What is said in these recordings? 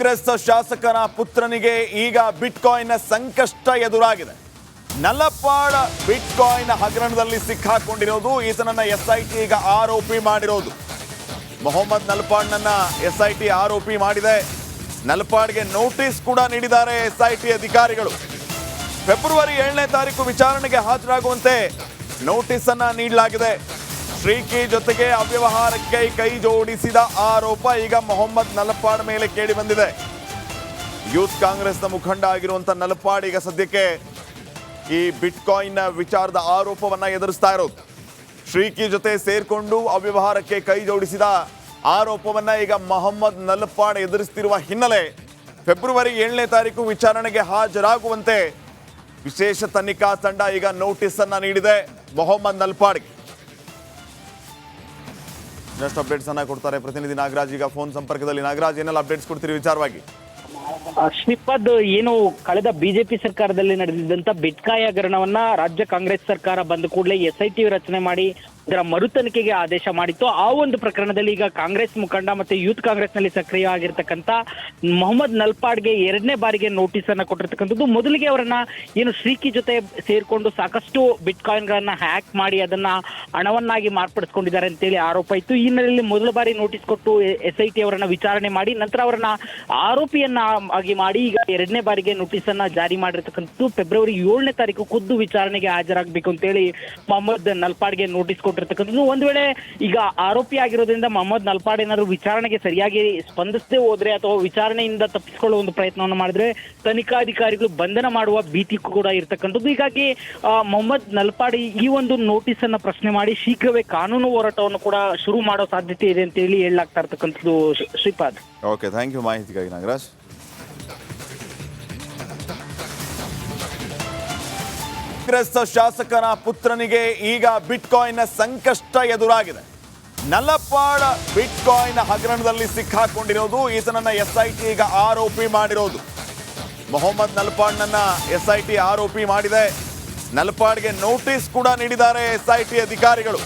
ಕಾಂಗ್ರೆಸ್ ಶಾಸಕನ ಪುತ್ರನಿಗೆ ಈಗ ಬಿಟ್ಕಾಯಿನ್ ಸಂಕಷ್ಟ ಎದುರಾಗಿದೆ. ನಲ್ಲಪ್ಪಾಡ ಬಿಟ್ಕಾಯಿನ್ ಹಗರಣದಲ್ಲಿ ಸಿಕ್ಕಾಕೊಂಡಿರೋದು, ಈತನನ್ನ ಎಸ್ಐಟಿ ಈಗ ಆರೋಪಿ ಮಾಡಿರೋದು. ಮೊಹಮ್ಮದ್ ನಲ್ಪಾಡ್ನನ್ನ ಎಸ್ಐಟಿ ಆರೋಪಿ ಮಾಡಿದೆ. ನಲ್ಪಾಡ್ಗೆ ನೋಟಿಸ್ ಕೂಡ ನೀಡಿದ್ದಾರೆ ಎಸ್ಐಟಿ ಅಧಿಕಾರಿಗಳು. ಫೆಬ್ರವರಿ ಏಳನೇ ತಾರೀಕು ವಿಚಾರಣೆಗೆ ಹಾಜರಾಗುವಂತೆ ನೋಟಿಸ್ ಅನ್ನ ನೀಡಲಾಗಿದೆ. ಶ್ರೀಕಿ ಜೊತೆಗೆ ಅವ್ಯವಹಾರಕ್ಕೆ ಕೈ ಜೋಡಿಸಿದ ಆರೋಪ ಈಗ ಮೊಹಮ್ಮದ್ ನಲಪಾಡ್ ಮೇಲೆ ಕೇಳಿ ಬಂದಿದೆ. ಯೂತ್ ಕಾಂಗ್ರೆಸ್ನ ಮುಖಂಡ ಆಗಿರುವಂತ ನಲಪಾಡ್ ಈಗ ಸದ್ಯಕ್ಕೆ ಈ ಬಿಟ್ಕಾಯಿನ್ ವಿಚಾರದ ಆರೋಪವನ್ನ ಎದುರಿಸ್ತಾ ಇರೋದು. ಶ್ರೀಕಿ ಜೊತೆ ಸೇರ್ಕೊಂಡು ಅವ್ಯವಹಾರಕ್ಕೆ ಕೈ ಜೋಡಿಸಿದ ಆರೋಪವನ್ನ ಈಗ ಮೊಹಮ್ಮದ್ ನಲಪಾಡ್ ಎದುರಿಸ್ತಿರುವ ಹಿನ್ನೆಲೆ ಫೆಬ್ರವರಿ ಏಳನೇ ತಾರೀಕು ವಿಚಾರಣೆಗೆ ಹಾಜರಾಗುವಂತೆ ವಿಶೇಷ ತನಿಖಾ ತಂಡ ಈಗ ನೋಟಿಸ್ ಅನ್ನ ನೀಡಿದೆ ಮೊಹಮ್ಮದ್ ನಲ್ಪಾಡ್ಗೆ ನೆಕ್ಸ್ಟ್ ಅಪ್ಡೇಟ್ಸ್ ಅನ್ನ ಕೊಡ್ತಾರೆ. ಪ್ರತಿನಿಧಿ ನಾಗರಾಜ್, ಈಗ ಫೋನ್ ಸಂಪರ್ಕದಲ್ಲಿ. ನಾಗರಾಜ್, ಏನೆಲ್ಲ ಅಪ್ಡೇಟ್ಸ್ ಕೊಡ್ತೀರಿ ವಿಚಾರವಾಗಿ? ಶ್ರೀಪಾದ್, ಏನು ಕಳೆದ ಬಿಜೆಪಿ ಸರ್ಕಾರದಲ್ಲಿ ನಡೆದಿದ್ದಂತ ಬಿಟ್ಕಾಯ ಹಗರಣವನ್ನ ರಾಜ್ಯ ಕಾಂಗ್ರೆಸ್ ಸರ್ಕಾರ ಬಂದ ಕೂಡಲೇ ಎಸ್ ರಚನೆ ಮಾಡಿ ಇದರ ಮರು ತನಿಖೆಗೆ ಆದೇಶ ಮಾಡಿತ್ತು. ಆ ಒಂದು ಪ್ರಕರಣದಲ್ಲಿ ಈಗ ಕಾಂಗ್ರೆಸ್ ಮುಖಂಡ ಮತ್ತೆ ಯೂತ್ ಕಾಂಗ್ರೆಸ್ನಲ್ಲಿ ಸಕ್ರಿಯ ಆಗಿರ್ತಕ್ಕಂಥ ಮೊಹಮ್ಮದ್ ನಲ್ಪಾಡ್ಗೆ ಎರಡನೇ ಬಾರಿಗೆ ನೋಟಿಸ್ ಅನ್ನ ಕೊಟ್ಟಿರ್ತಕ್ಕಂಥದ್ದು. ಮೊದಲಿಗೆ ಅವರನ್ನ ಏನು ಶ್ರೀಕಿ ಜೊತೆ ಸೇರಿಕೊಂಡು ಸಾಕಷ್ಟು ಬಿಟ್ ಗಳನ್ನ ಹ್ಯಾಕ್ ಮಾಡಿ ಅದನ್ನ ಹಣವನ್ನಾಗಿ ಮಾರ್ಪಡಿಸ್ಕೊಂಡಿದ್ದಾರೆ ಅಂತೇಳಿ ಆರೋಪ ಇತ್ತು. ಈ ಹಿನ್ನೆಲೆಯಲ್ಲಿ ಮೊದಲ ಬಾರಿ ನೋಟಿಸ್ ಕೊಟ್ಟು ಎಸ್ ಐ ಟಿ ಅವರನ್ನ ವಿಚಾರಣೆ ಮಾಡಿ, ನಂತರ ಅವರನ್ನ ಆರೋಪಿಯನ್ನ ಆಗಿ ಮಾಡಿ ಈಗ ಎರಡನೇ ಬಾರಿಗೆ ನೋಟಿಸ್ ಅನ್ನ ಜಾರಿ ಮಾಡಿರ್ತಕ್ಕಂಥದ್ದು. ಫೆಬ್ರವರಿ ಏಳನೇ ತಾರೀಕು ಖುದ್ದು ವಿಚಾರಣೆಗೆ ಹಾಜರಾಗಬೇಕು ಅಂತೇಳಿ ಮೊಹಮ್ಮದ್ ನಲ್ಪಾಡ್ಗೆ ನೋಟಿಸ್ ಕೊಟ್ಟಿರ್ತಕ್ಕಂಥದ್ದು ಒಂದು ವೇಳೆ ಈಗ ಆರೋಪಿ ಆಗಿರೋದ್ರಿಂದ ಮೊಹಮ್ಮದ್ ನಲ್ಪಾಡ್ ಏನಾದ್ರು ವಿಚಾರಣೆಗೆ ಸರಿಯಾಗಿ ಸ್ಪಂದಿಸದೆ ಹೋದ್ರೆ ಅಥವಾ ವಿಚಾರಣೆಯಿಂದ ತಪ್ಪಿಸಿಕೊಳ್ಳುವ ಒಂದು ಪ್ರಯತ್ನವನ್ನು ಮಾಡಿದ್ರೆ ತನಿಖಾಧಿಕಾರಿಗಳು ಬಂಧನ ಮಾಡುವ ಭೀತಿ ಕೂಡ ಇರತಕ್ಕಂಥದ್ದು. ಹೀಗಾಗಿ ಮೊಹಮ್ಮದ್ ನಲ್ಪಾಡಿ ಈ ಒಂದು ನೋಟಿಸ್ ಅನ್ನ ಪ್ರಶ್ನೆ ಮಾಡಿ ಶೀಘ್ರವೇ ಕಾನೂನು ಹೋರಾಟವನ್ನು ಕೂಡ ಶುರು ಮಾಡೋ ಸಾಧ್ಯತೆ ಇದೆ ಅಂತ ಹೇಳಿ ಹೇಳಲಾಗ್ತಾ ಇರ್ತಕ್ಕಂಥದ್ದು Shri- Shripad. Okay thank you ಮಾಹಿತಿಗಾಗಿ ನಾಗರಾಜ್. ಕಾಂಗ್ರೆಸ್ ಶಾಸಕನ ಪುತ್ರನಿಗೆ ಈಗ ಬಿಟ್ಕಾಯಿನ್ ಸಂಕಷ್ಟ ಎದುರಾಗಿದೆ. ನಲ್ಲಪ್ಪಾಡ ಬಿಟ್ಕಾಯಿನ್ ಹಗರಣದಲ್ಲಿ ಸಿಕ್ಕಾಕೊಂಡಿರೋದು, ಈತನನ್ನ ಎಸ್ಐಟಿ ಈಗ ಆರೋಪಿ ಮಾಡಿರೋದು. ಮೊಹಮ್ಮದ್ ನಲ್ಪಾಡ್ನನ್ನ ಎಸ್ಐಟಿ ಆರೋಪಿ ಮಾಡಿದೆ. ನಲ್ಪಾಡ್ಗೆ ನೋಟಿಸ್ ಕೂಡ ನೀಡಿದ್ದಾರೆ ಎಸ್ಐಟಿ ಅಧಿಕಾರಿಗಳು.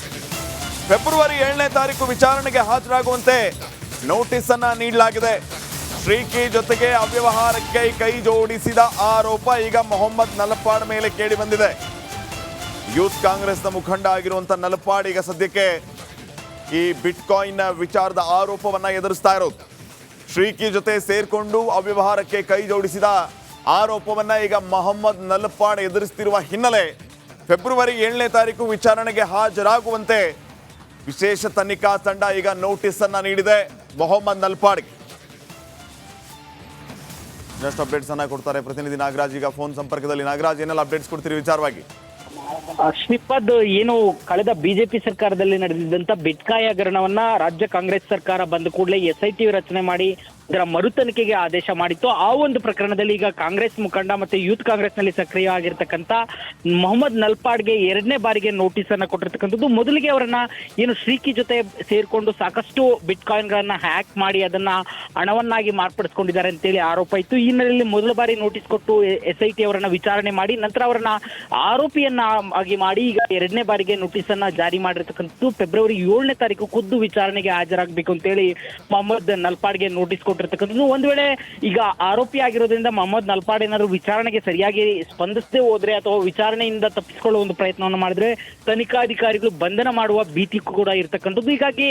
ಫೆಬ್ರವರಿ ಏಳನೇ ತಾರೀಕು ವಿಚಾರಣೆಗೆ ಹಾಜರಾಗುವಂತೆ ನೋಟಿಸ್ ಅನ್ನ ನೀಡಲಾಗಿದೆ. ಶ್ರೀಕಿ ಜೊತೆಗೆ ಅವ್ಯವಹಾರಕ್ಕೆ ಕೈ ಜೋಡಿಸಿದ ಆರೋಪ ಈಗ ಮೊಹಮ್ಮದ್ ನಲಪಾಡ್ ಮೇಲೆ ಕೇಳಿ ಬಂದಿದೆ. ಯೂತ್ ಕಾಂಗ್ರೆಸ್ನ ಮುಖಂಡ ಆಗಿರುವಂತ ನಲಪಾಡ್ ಈಗ ಸದ್ಯಕ್ಕೆ ಈ ಬಿಟ್ಕಾಯಿನ್ ವಿಚಾರದ ಆರೋಪವನ್ನ ಎದುರಿಸ್ತಾ ಇರೋದು. ಶ್ರೀಕಿ ಜೊತೆ ಸೇರ್ಕೊಂಡು ಅವ್ಯವಹಾರಕ್ಕೆ ಕೈ ಜೋಡಿಸಿದ ಆರೋಪವನ್ನ ಈಗ ಮೊಹಮ್ಮದ್ ನಲಪಾಡ್ ಎದುರಿಸ್ತಿರುವ ಹಿನ್ನೆಲೆ ಫೆಬ್ರವರಿ ಏಳನೇ ತಾರೀಕು ವಿಚಾರಣೆಗೆ ಹಾಜರಾಗುವಂತೆ ವಿಶೇಷ ತನಿಖಾ ತಂಡ ಈಗ ನೋಟಿಸ್ ಅನ್ನ ನೀಡಿದೆ ಮೊಹಮ್ಮದ್ ನಲ್ಪಾಡ್ಗೆ ನೆಕ್ಸ್ಟ್ ಅಪ್ಡೇಟ್ಸ್ ಅನ್ನ ಕೊಡ್ತಾರೆ. ಪ್ರತಿನಿಧಿ ನಾಗರಾಜ್, ಈಗ ಫೋನ್ ಸಂಪರ್ಕದಲ್ಲಿ. ನಾಗರಾಜ್, ಏನೆಲ್ಲ ಅಪ್ಡೇಟ್ಸ್ ಕೊಡ್ತೀರಿ ವಿಚಾರವಾಗಿ? ಶ್ರೀಪಾದ್ ಏನು ಕಳೆದ ಬಿಜೆಪಿ ಸರ್ಕಾರದಲ್ಲಿ ನಡೆದಿದ್ದಂತ ಬಿಟ್ಕಾಯಿ ಹಗರಣವನ್ನ ರಾಜ್ಯ ಕಾಂಗ್ರೆಸ್ ಸರ್ಕಾರ ಬಂದ ಕೂಡಲೇ ಎಸ್ ರಚನೆ ಮಾಡಿ ಇದರ ಮರು ತನಿಖೆಗೆ ಆದೇಶ ಮಾಡಿತ್ತು. ಆ ಒಂದು ಪ್ರಕರಣದಲ್ಲಿ ಈಗ ಕಾಂಗ್ರೆಸ್ ಮುಖಂಡ ಮತ್ತೆ ಯೂತ್ ಕಾಂಗ್ರೆಸ್ನಲ್ಲಿ ಸಕ್ರಿಯ ಆಗಿರ್ತಕ್ಕಂಥ ಮೊಹಮ್ಮದ್ ನಲ್ಪಾಡ್ಗೆ ಎರಡನೇ ಬಾರಿಗೆ ನೋಟಿಸ್ ಅನ್ನ ಕೊಟ್ಟಿರ್ತಕ್ಕಂಥದ್ದು. ಮೊದಲಿಗೆ ಅವರನ್ನ ಏನು ಶ್ರೀಕಿ ಜೊತೆ ಸೇರಿಕೊಂಡು ಸಾಕಷ್ಟು ಬಿಟ್ಕಾಯಿನ್ ಗಳನ್ನ ಹ್ಯಾಕ್ ಮಾಡಿ ಅದನ್ನ ಹಣವನ್ನಾಗಿ ಮಾರ್ಪಡಿಸ್ಕೊಂಡಿದ್ದಾರೆ ಅಂತೇಳಿ ಆರೋಪ ಇತ್ತು. ಈ ಹಿನ್ನೆಲೆಯಲ್ಲಿ ಮೊದಲ ಬಾರಿ ನೋಟಿಸ್ ಕೊಟ್ಟು ಎಸ್ ಐ ಟಿ ಅವರನ್ನ ವಿಚಾರಣೆ ಮಾಡಿ, ನಂತರ ಅವರನ್ನ ಆರೋಪಿಯನ್ನ ಆಗಿ ಮಾಡಿ ಈಗ ಎರಡನೇ ಬಾರಿಗೆ ನೋಟಿಸ್ ಅನ್ನ ಜಾರಿ ಮಾಡಿರ್ತಕ್ಕಂಥದ್ದು. ಫೆಬ್ರವರಿ ಏಳನೇ ತಾರೀಕು ಖುದ್ದು ವಿಚಾರಣೆಗೆ ಹಾಜರಾಗಬೇಕು ಅಂತೇಳಿ ಮೊಹಮ್ಮದ್ ನಲ್ಪಾಡ್ಗೆ ನೋಟಿಸ್ ಕೊಟ್ಟಿರ್ತಕ್ಕಂಥದ್ದು ಒಂದ್ ವೇಳೆ ಈಗ ಆರೋಪಿ ಆಗಿರೋದ್ರಿಂದ ಮೊಹಮ್ಮದ್ ನಲ್ಪಾಡ್ ಏನಾದ್ರು ವಿಚಾರಣೆಗೆ ಸರಿಯಾಗಿ ಸ್ಪಂದಿಸದೆ ಹೋದ್ರೆ ಅಥವಾ ವಿಚಾರಣೆಯಿಂದ ತಪ್ಪಿಸಿಕೊಳ್ಳುವ ಒಂದು ಪ್ರಯತ್ನವನ್ನು ಮಾಡಿದ್ರೆ ತನಿಖಾಧಿಕಾರಿಗಳು ಬಂಧನ ಮಾಡುವ ಭೀತಿ ಕೂಡ ಇರತಕ್ಕಂಥದ್ದು. ಹೀಗಾಗಿ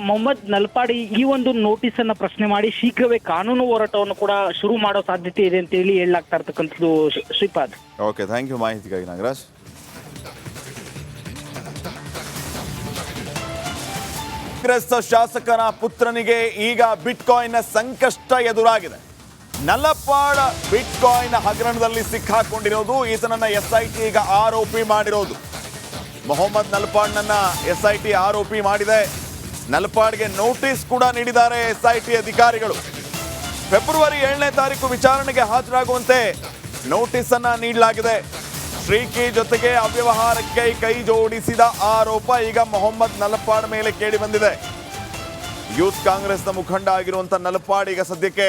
ಮೊಹಮ್ಮದ್ ನಲ್ಪಾಡಿ ಈ ಒಂದು ನೋಟಿಸ್ ಅನ್ನ ಪ್ರಶ್ನೆ ಮಾಡಿ ಶೀಘ್ರವೇ ಕಾನೂನು ಹೋರಾಟವನ್ನು ಕೂಡ ಶುರು ಮಾಡೋ ಸಾಧ್ಯತೆ ಇದೆ ಅಂತ ಹೇಳಿ ಹೇಳಲಾಗ್ತಾ ಇರ್ತಕ್ಕಂಥದ್ದು Shri- Shripad. Okay thank you ಮಾಹಿತಿಗಾಗಿ ನಾಗರಾಜ್. ಕಾಂಗ್ರೆಸ್ ಶಾಸಕನ ಪುತ್ರನಿಗೆ ಈಗ ಬಿಟ್ಕಾಯಿನ್ ಸಂಕಷ್ಟ ಎದುರಾಗಿದೆ. ನಲ್ಲಪ್ಪಾಡ ಬಿಟ್ಕಾಯಿನ್ ಹಗರಣದಲ್ಲಿ ಸಿಕ್ಕಾಕೊಂಡಿರೋದು, ಈತನನ್ನ ಎಸ್ಐಟಿ ಈಗ ಆರೋಪಿ ಮಾಡಿರೋದು. ಮೊಹಮ್ಮದ್ ನಲ್ಪಾಡ್ನನ್ನ ಎಸ್ಐಟಿ ಆರೋಪಿ ಮಾಡಿದೆ. ನಲ್ಪಾಡ್ಗೆ ನೋಟಿಸ್ ಕೂಡ ನೀಡಿದ್ದಾರೆ ಎಸ್ಐಟಿ ಅಧಿಕಾರಿಗಳು. ಫೆಬ್ರವರಿ ಏಳನೇ ತಾರೀಕು ವಿಚಾರಣೆಗೆ ಹಾಜರಾಗುವಂತೆ ನೋಟಿಸ್ ಅನ್ನ ನೀಡಲಾಗಿದೆ. ಶ್ರೀಕಿ ಜೊತೆಗೆ ಅವ್ಯವಹಾರಕ್ಕೆ ಕೈ ಜೋಡಿಸಿದ ಆರೋಪ ಈಗ ಮೊಹಮ್ಮದ್ ನಲಪಾಡ್ ಮೇಲೆ ಕೇಳಿ ಬಂದಿದೆ. ಯೂತ್ ಕಾಂಗ್ರೆಸ್ನ ಮುಖಂಡ ಆಗಿರುವಂತ ನಲಪಾಡ್ ಈಗ ಸದ್ಯಕ್ಕೆ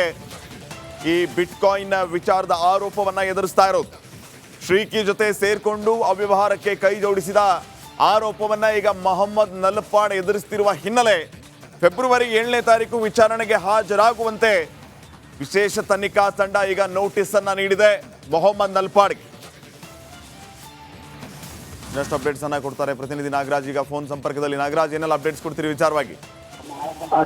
ಈ ಬಿಟ್ಕಾಯಿನ್ ವಿಚಾರದ ಆರೋಪವನ್ನ ಎದುರಿಸ್ತಾ ಇರೋದು. ಶ್ರೀಕಿ ಜೊತೆ ಸೇರ್ಕೊಂಡು ಅವ್ಯವಹಾರಕ್ಕೆ ಕೈ ಜೋಡಿಸಿದ ಆರೋಪವನ್ನ ಈಗ ಮೊಹಮ್ಮದ್ ನಲಪಾಡ್ ಎದುರಿಸ್ತಿರುವ ಹಿನ್ನೆಲೆ ಫೆಬ್ರವರಿ ಏಳನೇ ತಾರೀಕು ವಿಚಾರಣೆಗೆ ಹಾಜರಾಗುವಂತೆ ವಿಶೇಷ ತನಿಖಾ ತಂಡ ಈಗ ನೋಟಿಸ್ ಅನ್ನ ನೀಡಿದೆ ಮೊಹಮ್ಮದ್ ನಲ್ಪಾಡ್ಗೆ ಇನ್ನಷ್ಟು ಅಪ್ಡೇಟ್ಸ್ ಅನ್ನ ಕೊಡ್ತಾರೆ. ಪ್ರತಿನಿಧಿ ನಾಗರಾಜ್, ಈಗ ಫೋನ್ ಸಂಪರ್ಕದಲ್ಲಿ. ನಾಗರಾಜ್, ಏನೆಲ್ಲ ಅಪ್ಡೇಟ್ಸ್ ಕೊಡ್ತೀರಿ ವಿಚಾರವಾಗಿ?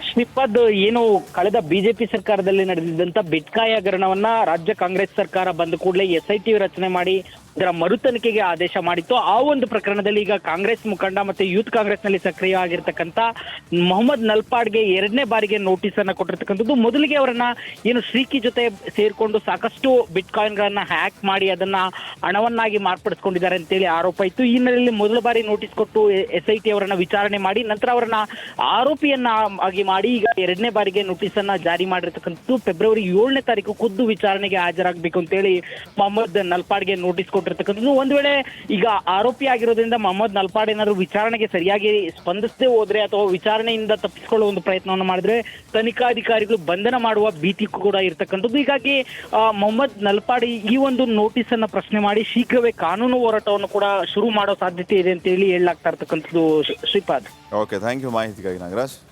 ಶ್ರೀಪಾದ್, ಏನು ಕಳೆದ ಬಿಜೆಪಿ ಸರ್ಕಾರದಲ್ಲಿ ನಡೆದಿದ್ದಂತ ಬಿಟ್ಕಾಯಿ ಹಗರಣವನ್ನ ರಾಜ್ಯ ಕಾಂಗ್ರೆಸ್ ಸರ್ಕಾರ ಬಂದ ಕೂಡಲೇ ಎಸ್ ರಚನೆ ಮಾಡಿ ಅದರ ಮರುತನಿಖೆಗೆ ಆದೇಶ ಮಾಡಿತ್ತು. ಆ ಒಂದು ಪ್ರಕರಣದಲ್ಲಿ ಈಗ ಕಾಂಗ್ರೆಸ್ ಮುಖಂಡ ಮತ್ತೆ ಯೂತ್ ಕಾಂಗ್ರೆಸ್ನಲ್ಲಿ ಸಕ್ರಿಯ ಆಗಿರ್ತಕ್ಕಂತ ಮೊಹಮ್ಮದ್ ನಲ್ಪಾಡ್ಗೆ ಎರಡನೇ ಬಾರಿಗೆ ನೋಟಿಸ್ ಅನ್ನ ಕೊಟ್ಟಿರ್ತಕ್ಕಂಥದ್ದು. ಮೊದಲಿಗೆ ಅವರನ್ನ ಏನು ಶ್ರೀಕಿ ಜೊತೆ ಸೇರ್ಕೊಂಡು ಸಾಕಷ್ಟು ಬಿಟ್ ಕಾಯಿನ್ ಗಳನ್ನ ಹ್ಯಾಕ್ ಮಾಡಿ ಅದನ್ನ ಹಣವನ್ನಾಗಿ ಮಾರ್ಪಡಿಸ್ಕೊಂಡಿದ್ದಾರೆ ಅಂತೇಳಿ ಆರೋಪ ಇತ್ತು. ಈ ಹಿನ್ನೆಲೆಯಲ್ಲಿ ಮೊದಲ ಬಾರಿ ನೋಟಿಸ್ ಕೊಟ್ಟು ಎಸ್ ಐ ಟಿ ಅವರನ್ನ ವಿಚಾರಣೆ ಮಾಡಿ, ನಂತರ ಅವರನ್ನ ಆರೋಪಿಯನ್ನ ಆಗಿ ಮಾಡಿ ಈಗ ಎರಡನೇ ಬಾರಿಗೆ ನೋಟಿಸ್ ಅನ್ನ ಜಾರಿ ಮಾಡಿರ್ತಕ್ಕಂಥದ್ದು. ಫೆಬ್ರವರಿ ಏಳನೇ ತಾರೀಕು ಖುದ್ದು ವಿಚಾರಣೆಗೆ ಹಾಜರಾಗಬೇಕು ಅಂತೇಳಿ ಮೊಹಮ್ಮದ್ ನಲ್ಪಾಡ್ಗೆ ನೋಟಿಸ್ ಕೊಟ್ಟಿರ್ತಕ್ಕಂಥದ್ದು. ಒಂದು ವೇಳೆ ಈಗ ಆರೋಪಿ ಆಗಿರೋದ್ರಿಂದ ಮೊಹಮ್ಮದ್ ನಲ್ಪಾಡ್ ಏನಾದ್ರು ವಿಚಾರಣೆಗೆ ಸರಿಯಾಗಿ ಸ್ಪಂದಿಸದೆ ಹೋದ್ರೆ ಅಥವಾ ವಿಚಾರಣೆಯಿಂದ ತಪ್ಪಿಸಿಕೊಳ್ಳುವ ಒಂದು ಪ್ರಯತ್ನವನ್ನು ಮಾಡಿದ್ರೆ ತನಿಖಾಧಿಕಾರಿಗಳು ಬಂಧನ ಮಾಡುವ ಭೀತಿ ಕೂಡ ಇರತಕ್ಕಂಥದ್ದು. ಹೀಗಾಗಿ ಮೊಹಮ್ಮದ್ ನಲ್ಪಾಡಿ ಈ ಒಂದು ನೋಟಿಸ್ ಅನ್ನ ಪ್ರಶ್ನೆ ಮಾಡಿ ಶೀಘ್ರವೇ ಕಾನೂನು ಹೋರಾಟವನ್ನು ಕೂಡ ಶುರು ಮಾಡೋ ಸಾಧ್ಯತೆ ಇದೆ ಅಂತ ಹೇಳಿ ಹೇಳಲಾಗ್ತಾ ಇರ್ತಕ್ಕಂಥದ್ದು Shri- Shripad. Okay thank you ಮಾಹಿತಿಗಾಗಿ ನಾಗರಾಜ್.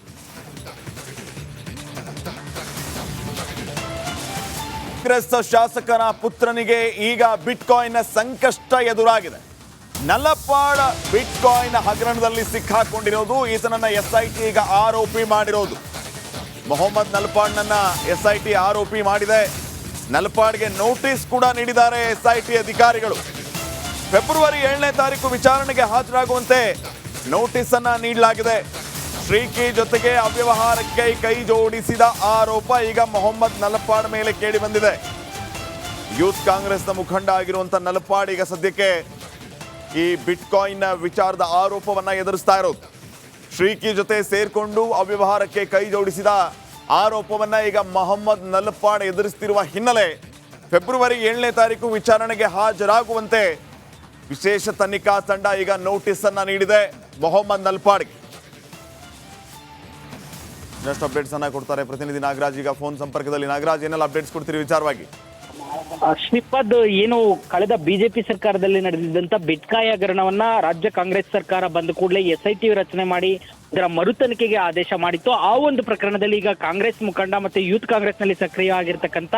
ಕಾಂಗ್ರೆಸ್ ಶಾಸಕನ ಪುತ್ರನಿಗೆ ಈಗ ಬಿಟ್ಕಾಯಿನ್ ಸಂಕಷ್ಟ ಎದುರಾಗಿದೆ. ನಲ್ಲಪಾಡ ಬಿಟ್ಕಾಯಿನ್ ಹಗರಣದಲ್ಲಿ ಸಿಕ್ಕಾಕೊಂಡಿರೋದು, ಈತನನ್ನ ಎಸ್ ಐ ಟಿ ಈಗ ಆರೋಪಿ ಮಾಡಿರೋದು. ಮೊಹಮ್ಮದ್ ನಲ್ಪಾಡ್ನನ್ನ ಎಸ್ ಐ ಟಿ ಆರೋಪಿ ಮಾಡಿದೆ. ನಲ್ಪಾಡ್ಗೆ ನೋಟಿಸ್ ಕೂಡ ನೀಡಿದ್ದಾರೆ ಎಸ್ ಐ ಟಿ ಅಧಿಕಾರಿಗಳು. ಫೆಬ್ರವರಿ ಏಳನೇ ತಾರೀಕು ವಿಚಾರಣೆಗೆ ಹಾಜರಾಗುವಂತೆ ನೋಟಿಸ್ ಅನ್ನ ನೀಡಲಾಗಿದೆ. ಶ್ರೀಕಿ ಜೊತೆಗೆ ಅವ್ಯವಹಾರಕ್ಕೆ ಕೈ ಜೋಡಿಸಿದ ಆರೋಪ ಈಗ ಮೊಹಮ್ಮದ್ ನಲಪಾಡ್ ಮೇಲೆ ಕೇಳಿ ಬಂದಿದೆ. ಯೂತ್ ಕಾಂಗ್ರೆಸ್ನ ಮುಖಂಡ ಆಗಿರುವಂತ ನಲಪಾಡ್ ಈಗ ಸದ್ಯಕ್ಕೆ ಈ ಬಿಟ್ಕಾಯಿನ್ ವಿಚಾರದ ಆರೋಪವನ್ನ ಎದುರಿಸ್ತಾ ಇರೋದು. ಶ್ರೀಕಿ ಜೊತೆ ಸೇರ್ಕೊಂಡು ಅವ್ಯವಹಾರಕ್ಕೆ ಕೈ ಜೋಡಿಸಿದ ಆರೋಪವನ್ನ ಈಗ ಮೊಹಮ್ಮದ್ ನಲಪಾಡ್ ಎದುರಿಸ್ತಿರುವ ಹಿನ್ನೆಲೆ ಫೆಬ್ರವರಿ ಏಳನೇ ತಾರೀಕು ವಿಚಾರಣೆಗೆ ಹಾಜರಾಗುವಂತೆ ವಿಶೇಷ ತನಿಖಾ ತಂಡ ಈಗ ನೋಟಿಸ್ ಅನ್ನ ನೀಡಿದೆ ಮೊಹಮ್ಮದ್ ನಲ್ಪಾಡ್ಗೆ ಇನ್ನಷ್ಟು ಅಪ್ಡೇಟ್ಸ್ ಅನ್ನ ಕೊಡ್ತಾರೆ. ಪ್ರತಿನಿಧಿ ನಾಗರಾಜ್, ಈಗ ಫೋನ್ ಸಂಪರ್ಕದಲ್ಲಿ. ನಾಗರಾಜ್, ಏನೆಲ್ಲ ಅಪ್ಡೇಟ್ಸ್ ಕೊಡ್ತೀರಿ ವಿಚಾರವಾಗಿ? ಶ್ರೀಪಾದ್, ಏನು ಕಳೆದ ಬಿಜೆಪಿ ಸರ್ಕಾರದಲ್ಲಿ ನಡೆದಿದ್ದಂತ ಬಿಟ್ಕಾಯಿ ಹಗರಣವನ್ನ ರಾಜ್ಯ ಕಾಂಗ್ರೆಸ್ ಸರ್ಕಾರ ಬಂದ ಕೂಡಲೇ ಎಸ್ ರಚನೆ ಮಾಡಿ ಅದರ ಮರುತನಿಖೆಗೆ ಆದೇಶ ಮಾಡಿತ್ತು. ಆ ಒಂದು ಪ್ರಕರಣದಲ್ಲಿ ಈಗ ಕಾಂಗ್ರೆಸ್ ಮುಖಂಡ ಮತ್ತೆ ಯೂತ್ ಕಾಂಗ್ರೆಸ್ನಲ್ಲಿ ಸಕ್ರಿಯ ಆಗಿರ್ತಕ್ಕಂಥ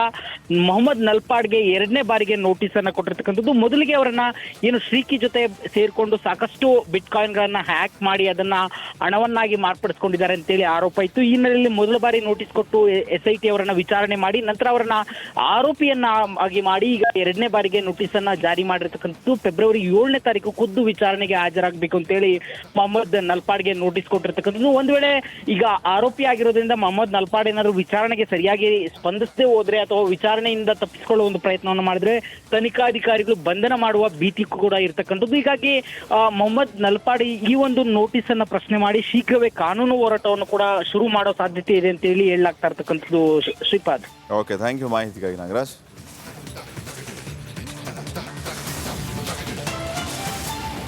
ಮೊಹಮ್ಮದ್ ನಲ್ಪಾಡ್ಗೆ ಎರಡನೇ ಬಾರಿಗೆ ನೋಟಿಸ್ ಅನ್ನ ಕೊಟ್ಟಿರ್ತಕ್ಕಂಥದ್ದು. ಮೊದಲಿಗೆ ಅವರನ್ನ ಏನು ಶ್ರೀಕಿ ಜೊತೆ ಸೇರಿಕೊಂಡು ಸಾಕಷ್ಟು ಬಿಟ್ ಕಾಯಿನ್ ಗಳನ್ನ ಹ್ಯಾಕ್ ಮಾಡಿ ಅದನ್ನ ಹಣವನ್ನಾಗಿ ಮಾರ್ಪಡಿಸ್ಕೊಂಡಿದ್ದಾರೆ ಅಂತೇಳಿ ಆರೋಪ ಇತ್ತು. ಈ ಹಿನ್ನೆಲೆಯಲ್ಲಿ ಮೊದಲ ಬಾರಿ ನೋಟಿಸ್ ಕೊಟ್ಟು ಎಸ್ ಐ ಟಿ ಅವರನ್ನ ವಿಚಾರಣೆ ಮಾಡಿ, ನಂತರ ಅವರನ್ನ ಆರೋಪಿಯನ್ನ ಆಗಿ ಮಾಡಿ ಈಗ ಎರಡನೇ ಬಾರಿಗೆ ನೋಟಿಸ್ ಅನ್ನ ಜಾರಿ ಮಾಡಿರ್ತಕ್ಕಂಥದ್ದು. ಫೆಬ್ರವರಿ ಏಳನೇ ತಾರೀಕು ಖುದ್ದು ವಿಚಾರಣೆಗೆ ಹಾಜರಾಗಬೇಕು ಅಂತೇಳಿ ಮೊಹಮ್ಮದ್ ನಲ್ಪಾಡ್ಗೆ ನೋಟಿಸ್ ಕೊಟ್ಟಿರ್ತಕ್ಕಂಥದ್ದು. ಒಂದ್ ವೇಳೆ ಈಗ ಆರೋಪಿ ಆಗಿರೋದ್ರಿಂದ ಮೊಹಮ್ಮದ್ ನಲ್ಪಾಡ್ ಏನಾದ್ರು ವಿಚಾರಣೆಗೆ ಸರಿಯಾಗಿ ಸ್ಪಂದಿಸದೆ ಹೋದ್ರೆ ಅಥವಾ ವಿಚಾರಣೆಯಿಂದ ತಪ್ಪಿಸಿಕೊಳ್ಳುವ ಒಂದು ಪ್ರಯತ್ನವನ್ನು ಮಾಡಿದ್ರೆ ತನಿಖಾಧಿಕಾರಿಗಳು ಬಂಧನ ಮಾಡುವ ಭೀತಿ ಕೂಡ ಇರತಕ್ಕಂಥದ್ದು. ಹೀಗಾಗಿ ಮೊಹಮ್ಮದ್ ನಲ್ಪಾಡಿ ಈ ಒಂದು ನೋಟಿಸ್ ಅನ್ನ ಪ್ರಶ್ನೆ ಮಾಡಿ ಶೀಘ್ರವೇ ಕಾನೂನು ಹೋರಾಟವನ್ನು ಕೂಡ ಶುರು ಮಾಡೋ ಸಾಧ್ಯತೆ ಇದೆ ಅಂತ ಹೇಳಿ ಹೇಳಲಾಗ್ತಾ ಇರ್ತಕ್ಕಂಥದ್ದು Shri- Shripad. Okay thank you ಮಾಹಿತಿಗಾಗಿ ನಾಗರಾಜ್.